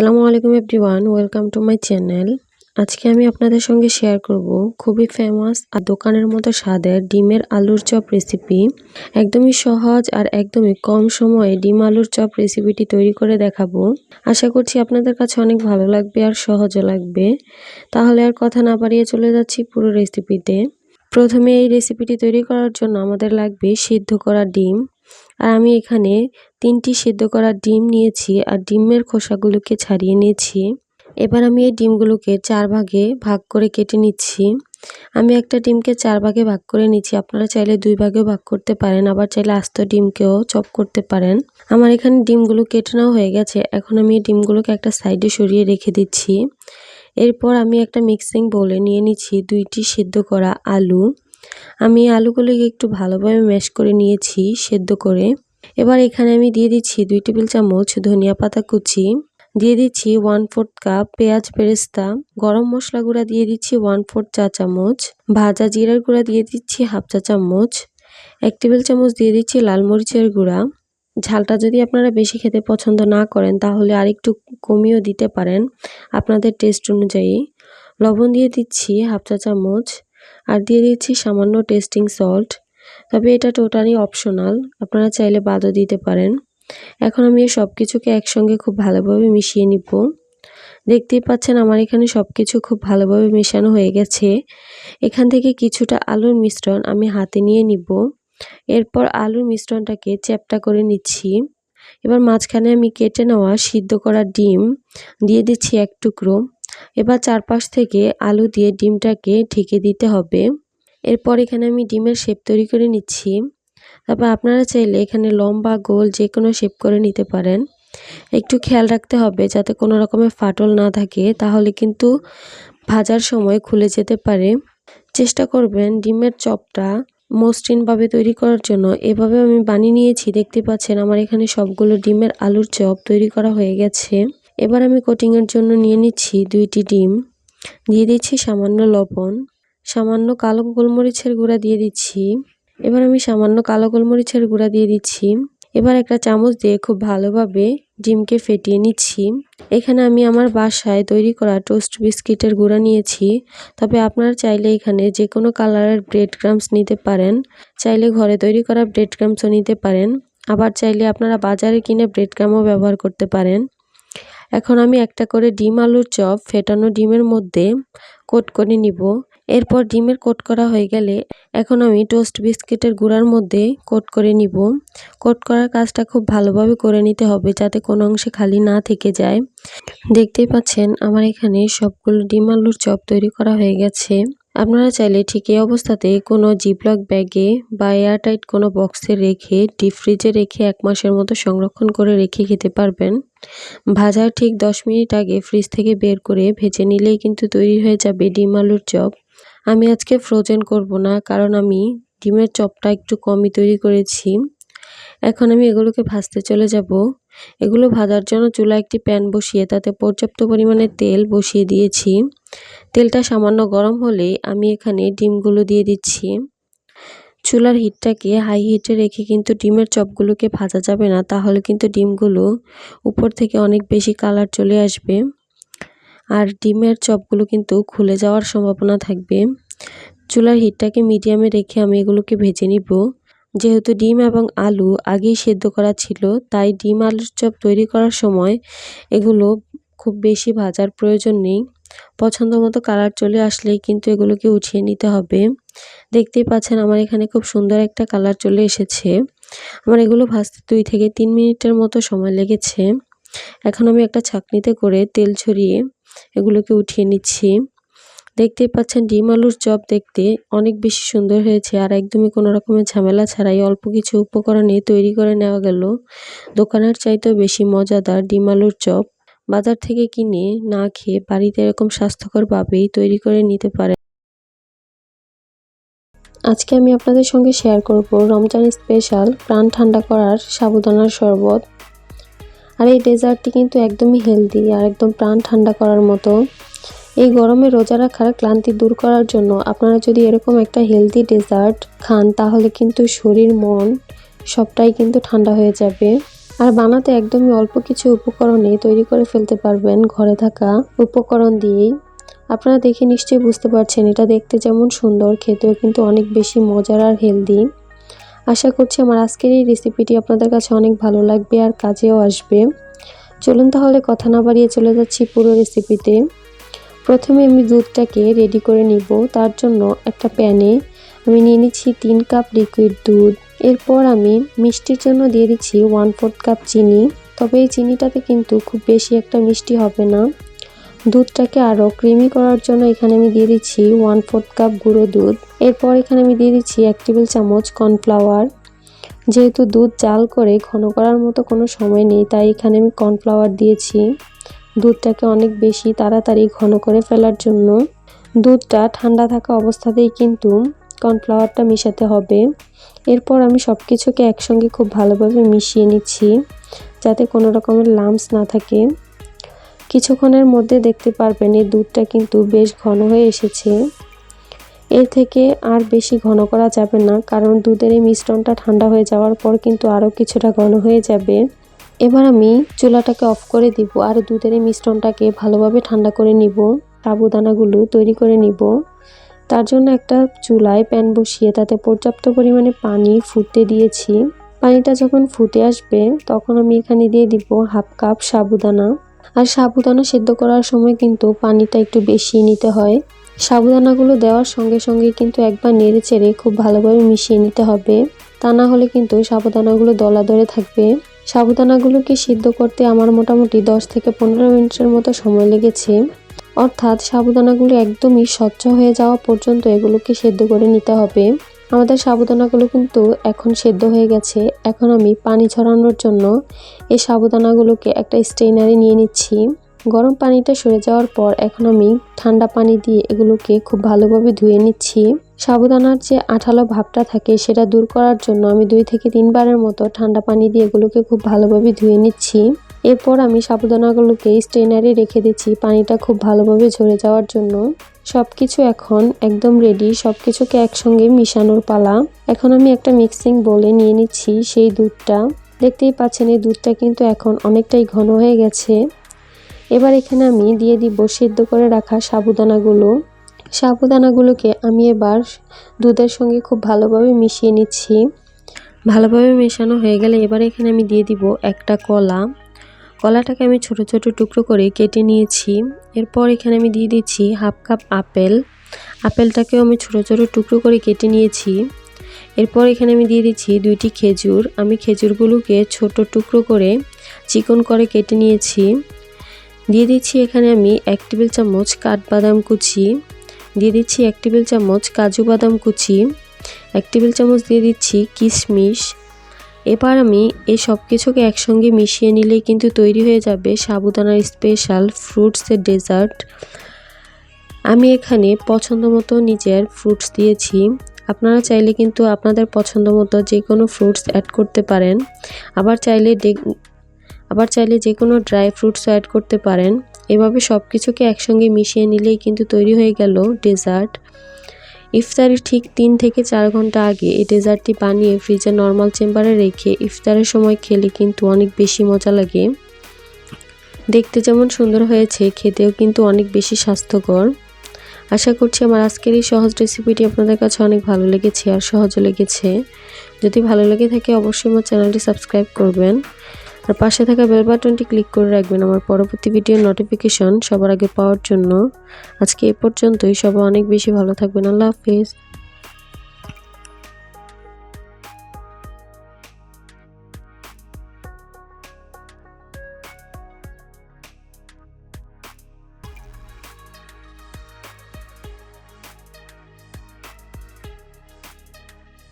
আসসালামু আলাইকুম everyone, welcome to my channel. আজকে আমি আপনাদের সঙ্গে শেয়ার করব খুবই ফেমাস আর দোকানের মতো স্বাদের ডিমের আলুর চপ রেসিপি একদমই সহজ আর একদমই কম সময়ে ডিম আলুর চপ রেসিপিটি তৈরি করে দেখাবো। আশা করছি আপনাদের কাছে অনেক ভালো লাগবে আর সহজও লাগবে। তাহলে আর কথা না বাড়িয়ে চলে যাচ্ছি পুরো রেসিপিতে প্রথমে এই রেসিপিটি তৈরি করার জন্য আমাদের লাগবে সিদ্ধ করা ডিম। আর আমি এখানে তিনটি সিদ্ধ করা ডিম নিয়েছি আর ডিমের খোসাগুলোকে ছাড়িয়ে নিয়েছি। এবার আমি এই ডিমগুলোকে চার ভাগে ভাগ করে কেটে নিচ্ছি। আমি একটা ডিমকে চার ভাগে ভাগ করে নিচ্ছি। আপনারা চাইলে দুই ভাগেও ভাগ করতে পারেন, আবার চাইলে আস্ত ডিমকেও চপ করতে পারেন। আমার এখানে ডিমগুলো কেটে নেওয়া হয়ে গেছে। এখন আমি এই ডিমগুলোকে একটা সাইডে সরিয়ে রেখে দিচ্ছি। এরপর আমি একটা মিক্সিং বোলে নিয়ে নিচ্ছি দুইটি সিদ্ধ করা আলু। আমি আলুগুলোকে একটু ভালোভাবে ম্যাশ করে নিয়েছি, সেদ্ধ করে। এবার এখানে আমি দিয়ে দিচ্ছি দুই টেবিল চামচ ধনিয়া পাতা কুচি। দিয়ে দিচ্ছি ওয়ান ফোর্থ কাপ পেঁয়াজ পেরেস্তা। গরম মশলা গুঁড়া দিয়ে দিচ্ছি ওয়ান ফোর্থ চা চামচ। ভাজা জিরার গুঁড়া দিয়ে দিচ্ছি হাফ চা চামচ। এক টেবিল চামচ দিয়ে দিচ্ছি লাল মরিচের গুঁড়া। ঝালটা যদি আপনারা বেশি খেতে পছন্দ না করেন, তাহলে আরেকটু কমিয়েও দিতে পারেন আপনাদের টেস্ট অনুযায়ী। লবণ দিয়ে দিচ্ছি হাফ চা চামচ। আর দিয়ে দিচ্ছি সামান্য টেস্টিং সল্ট। তবে এটা টোটালি অপশনাল আপনারা চাইলে বাদও দিতে পারেন। এখন আমি সব কিছুকে একসঙ্গে খুব ভালোভাবে মিশিয়ে নিব। দেখতেই পাচ্ছেন আমার এখানে সব কিছু খুব ভালোভাবে মেশানো হয়ে গেছে। এখান থেকে কিছুটা আলুর মিশ্রণ আমি হাতে নিয়ে নিব। এরপর আলুর মিশ্রণটাকে চ্যাপটা করে নিচ্ছি। এবার মাঝখানে আমি কেটে নেওয়া সিদ্ধ করা ডিম দিয়ে দিচ্ছি এক টুকরো। এবার চারপাশ থেকে আলু দিয়ে ডিমটাকে ঢেকে দিতে হবে। এরপর এখানে আমি ডিমের শেপ তৈরি করে নিচ্ছি। তারপর আপনারা চাইলে এখানে লম্বা, গোল যে কোনো শেপ করে নিতে পারেন। একটু খেয়াল রাখতে হবে যাতে কোনো রকমের ফাটল না থাকে, তাহলে কিন্তু ভাজার সময় খুলে যেতে পারে। চেষ্টা করবেন ডিমের চপটা মসৃণভাবে তৈরি করার জন্য। এভাবে আমি বানিয়ে নিয়েছি, দেখতে পাচ্ছেন আমার এখানে সবগুলো ডিমের আলুর চপ তৈরি করা হয়ে গেছে। এবার আমি কোটিংয়ের জন্য নিয়ে নিচ্ছি দুইটি ডিম। দিয়ে দিচ্ছি সামান্য লবণ, সামান্য কালো গোলমরিচের গুঁড়া দিয়ে দিচ্ছি। এবার আমি সামান্য কালো গোলমরিচের গুঁড়া দিয়ে দিচ্ছি। এবার একটা চামচ দিয়ে খুব ভালোভাবে ডিমকে ফেটিয়ে নিচ্ছি। এখানে আমি আমার বাসায় তৈরি করা টোস্ট বিস্কিটের গুঁড়া নিয়েছি। তবে আপনারা চাইলে এখানে যে কোনো কালারের ব্রেড ক্রামস নিতে পারেন। চাইলে ঘরে তৈরি করা ব্রেড ক্রামসও নিতে পারেন। আবার চাইলে আপনারা বাজারে কিনে ব্রেড ক্রামও ব্যবহার করতে পারেন। এখন আমি একটা করে ডিম, আলুর চপ, ফেটানো ডিমের মধ্যে কোট করে নিব। এরপর ডিমের কোট করা হয়ে গেলে এখন আমি টোস্ট বিস্কিটের গুঁড়ার মধ্যে কোট করে নিব। কোট করার কাজটা খুব ভালোভাবে করে নিতে হবে যাতে কোনো অংশে খালি না থেকে যায়। দেখতেই পাচ্ছেন আমার এখানে সবগুলো ডিম, আলুর চপ তৈরি করা হয়ে গেছে। আপনারা চাইলে ঠিক এই অবস্থাতে কোনো জিপলক ব্যাগে বা এয়ারটাইট কোনো বক্সে রেখে ডিপ ফ্রিজে রেখে এক মাসের মতো সংরক্ষণ করে রেখে খেতে পারবেন। ভাজার ঠিক দশ মিনিট আগে ফ্রিজ থেকে বের করে ভেজে নিলেই কিন্তু তৈরি হয়ে যাবে ডিম আলুর চপ। আমি আজকে ফ্রোজেন করব না, কারণ আমি ডিমের চপটা একটু কমই তৈরি করেছি। এখন আমি এগুলোকে ভাজতে চলে যাব। এগুলো ভাজার জন্য চুলা একটি প্যান বসিয়ে তাতে পর্যাপ্ত পরিমাণে তেল বসিয়ে দিয়েছি। তেলটা সামান্য গরম হলে আমি এখানে ডিমগুলো দিয়ে দিচ্ছি। চুলার হিটটাকে হাই হিটে রেখে কিন্তু ডিমের চপগুলোকে ভাজা যাবে না, তাহলে কিন্তু ডিমগুলো উপর থেকে অনেক বেশি কালার চলে আসবে। আর ডিমের চপগুলো কিন্তু খুলে যাওয়ার সম্ভাবনা থাকবে। চুলার হিটটাকে মিডিয়ামে রেখে আমি এগুলোকে ভেজে নিব। যেহেতু ডিম এবং আলু আগেই সেদ্ধ করা ছিল, তাই ডিম আলুর চপ তৈরি করার সময় এগুলো খুব বেশি ভাজার প্রয়োজন নেই। পছন্দ মতো কালার চলে আসলেই কিন্তু এগুলোকে উঠিয়ে নিতে হবে। দেখতেই পাচ্ছেন আমার এখানে খুব সুন্দর একটা কালার চলে এসেছে। আমার এগুলো ভাজতে দুই থেকে তিন মিনিটের মতো সময় লেগেছে। এখন আমি একটা ছাকনিতে করে তেল ছড়িয়ে এগুলোকে উঠিয়ে নিচ্ছি। দেখতেই পাচ্ছেন, ডিম আলুর চপ দেখতে অনেক বেশি সুন্দর হয়েছে আর একদমই কোনো রকমের ঝামেলা ছাড়াই অল্প কিছু উপকরণে তৈরি করে নেওয়া গেল। দোকানের চাইতেও বেশি মজাদার ডিম আলুর চপ বাজার থেকে কিনে না খেয়ে বাড়িতে এরকম স্বাস্থ্যকরভাবেই তৈরি করে নিতে পারে। আজকে আমি আপনাদের সঙ্গে শেয়ার করব রমজান স্পেশাল প্রাণ ঠান্ডা করার সাবুদানার শরবত। আর এই ডেজার্টটি কিন্তু একদমই হেলদি আর একদম প্রাণ ঠান্ডা করার মতো। এই গরমে রোজা রাখার ক্লান্তি দূর করার জন্য আপনারা যদি এরকম একটা হেলদি ডেজার্ট খান, তাহলে কিন্তু শরীর, মন সবটাই কিন্তু ঠান্ডা হয়ে যাবে। আর বানাতে একদমই অল্প কিছু উপকরণে তৈরি করে ফেলতে পারবেন ঘরে থাকা উপকরণ দিয়েই। আপনারা দেখে নিশ্চয়ই বুঝতে পারছেন, এটা দেখতে যেমন সুন্দর, খেতেও কিন্তু অনেক বেশি মজার আর হেলদি আশা করছি আমার আজকের এই রেসিপিটি আপনাদের কাছে অনেক ভালো লাগবে আর কাজেও আসবে। চলুন তাহলে কথা না বাড়িয়ে চলে যাচ্ছি পুরো রেসিপিতে প্রথমে আমি দুধটাকে রেডি করে নিব। তার জন্য একটা প্যানে আমি নিয়ে নিচ্ছি তিন কাপ লিকুইড দুধ। এরপর আমি মিষ্টির জন্য দিয়ে দিচ্ছি ওয়ান ফোর্থ কাপ চিনি। তবে এই চিনিটাতে কিন্তু খুব বেশি একটা মিষ্টি হবে না। দুধটাকে আরও ক্রিমি করার জন্য এখানে আমি দিয়ে দিচ্ছি ওয়ান ফোর্থ কাপ গুঁড়ো দুধ। এরপর এখানে আমি দিয়ে দিচ্ছি এক টেবিল চামচ কর্নফ্লাওয়ার যেহেতু দুধ জাল করে ঘন করার মতো কোনো সময় নেই, তাই এখানে আমি কর্নফ্লাওয়ার দিয়েছি। দুধটাকে অনেক বেশি তাড়াতাড়ি ঘন করে ফেলার জন্য। দুধটা ঠান্ডা থাকা অবস্থাতেই কিন্তু কর্নফ্লাওয়ারটা মিশাতে হবে। এরপর আমি সব কিছুকে একসঙ্গে খুব ভালোভাবে মিশিয়ে নিচ্ছি, যাতে কোনো রকমের লামস না থাকে। কিছুক্ষণের মধ্যে দেখতে পারবেন এই দুধটা কিন্তু বেশ ঘন হয়ে এসেছে। এর থেকে আর বেশি ঘন করা যাবে না, কারণ দুধের এই মিশ্রণটা ঠান্ডা হয়ে যাওয়ার পর কিন্তু আরও কিছুটা ঘন হয়ে যাবে। এবার আমি চুলাটাকে অফ করে দিব আর দুধের এই মিশ্রণটাকে ভালোভাবে ঠান্ডা করে নিব সাবুদানাগুলো তৈরি করে নিব। তার জন্য একটা চুলায় প্যান বসিয়ে তাতে পর্যাপ্ত পরিমাণে পানি ফুটতে দিয়েছি। পানিটা যখন ফুটে আসবে, তখন আমি এখানে দিয়ে দিব হাফ কাপ সাবুদানা। আর সাবুদানা সেদ্ধ করার সময় কিন্তু পানিটা একটু বেশি নিতে হয়। সাবুদানাগুলো দেওয়ার সঙ্গে সঙ্গে কিন্তু একবার নেড়ে চেড়ে খুব ভালোভাবে মিশিয়ে নিতে হবে। তা না হলে কিন্তু সাবুদানাগুলো দলা ধরে থাকবে। সাবুদানাগুলোকে সিদ্ধ করতে আমার মোটামুটি দশ থেকে পনেরো মিনিটের মতো সময় লেগেছে। অর্থাৎ সাবুদানাগুলো একদমই স্বচ্ছ হয়ে যাওয়া পর্যন্ত এগুলোকে সেদ্ধ করে নিতে হবে। আমাদের সাবুদানাগুলো কিন্তু এখন সেদ্ধ হয়ে গেছে। এখন আমি পানি ছড়ানোর জন্য এই সাবুদানাগুলোকে একটা স্টেইনারে নিয়ে নিচ্ছি। গরম পানিটা সরে যাওয়ার পর এখন আমি ঠান্ডা পানি দিয়ে এগুলোকে খুব ভালোভাবে ধুয়ে নিচ্ছি। সাবুদানার যে আঠালো ভাবটা থাকে সেটা দূর করার জন্য আমি দুই থেকে তিনবারের মতো ঠান্ডা পানি দিয়ে এগুলোকে খুব ভালোভাবে ধুয়ে নিচ্ছি। এরপর আমি সাবুদানাগুলোকে স্টেনারে রেখে দিচ্ছি পানিটা খুব ভালোভাবে ঝরে যাওয়ার জন্য। সব কিছু এখন একদম রেডি সব কিছুকে একসঙ্গে মিশানোর পালা। এখন আমি একটা মিক্সিং বলে নিয়ে নিচ্ছি সেই দুধটা। দেখতেই পাচ্ছেন এই দুধটা কিন্তু এখন অনেকটাই ঘন হয়ে গেছে। এবার এখানে আমি দিয়ে দিব সেদ্ধ করে রাখা সাবুদানাগুলো। সাবুদানাগুলোকে আমি এবার দুধের সঙ্গে খুব ভালোভাবে মিশিয়ে নিচ্ছি। ভালোভাবে মেশানো হয়ে গেলে এবার এখানে আমি দিয়ে দিব একটা কলা। কলাটাকে আমি ছোট ছোট টুকরো করে কেটে নিয়েছি। এরপর এখানে আমি দিয়ে দিচ্ছি হাফ কাপ আপেল। আপেলটাকেও আমি ছোট ছোট টুকরো করে কেটে নিয়েছি। এরপর এখানে আমি দিয়ে দিচ্ছি দুইটি খেজুর। আমি খেজুরগুলোকে ছোট টুকরো করে চিকন করে কেটে নিয়েছি। দিয়ে দিচ্ছি এখানে আমি এক টেবিল চামচ কাঠবাদাম কুচি। দিয়ে দিচ্ছি এক টেবিল চামচ কাজু বাদাম কুচি। এক টেবিল চামচ দিয়ে দিচ্ছি কিশমিশ। এবার আমি এই সব কিছুকে একসঙ্গে মিশিয়ে নিলেই কিন্তু তৈরি হয়ে যাবে সাবুদানার স্পেশাল ফ্রুটসের ডেজার্ট। আমি এখানে পছন্দ মতো নিজের ফ্রুটস দিয়েছি। আপনারা চাইলে কিন্তু আপনাদের পছন্দ মতো যে কোনো ফ্রুটস অ্যাড করতে পারেন। আবার চাইলে আবার চাইলে যে কোনো ড্রাই ফ্রুটস অ্যাড করতে পারেন। এভাবে সব কিছুকে একসঙ্গে মিশিয়ে নিলেই কিন্তু তৈরি হয়ে গেল ডেজার্ট। ইফতারের ঠিক তিন থেকে চার ঘণ্টা আগে এই ডেজার্টটি বানিয়ে ফ্রিজে নর্মাল চেম্বারে রেখে ইফতারের সময় খেলে কিন্তু অনেক বেশি মজা লাগে। দেখতে যেমন সুন্দর হয়েছে, খেতেও কিন্তু অনেক বেশি স্বাস্থ্যকর। আশা করছি আমার আজকের এই সহজ রেসিপিটি আপনাদের কাছে অনেক ভালো লেগেছে আর সহজও লেগেছে। যদি ভালো লেগে থাকে অবশ্যই আমার চ্যানেলটি সাবস্ক্রাইব করবেন। আর পাশে থাকা বেল বাটনটি ক্লিক করে রাখবেন। আমার পরবর্তী ভিডিওর নোটিফিকেশন সবার আগে পাওয়ার জন্য। আজকে এ পর্যন্তই। সবাই অনেক বেশি ভালো থাকবেন। আল্লাহ হাফিজ।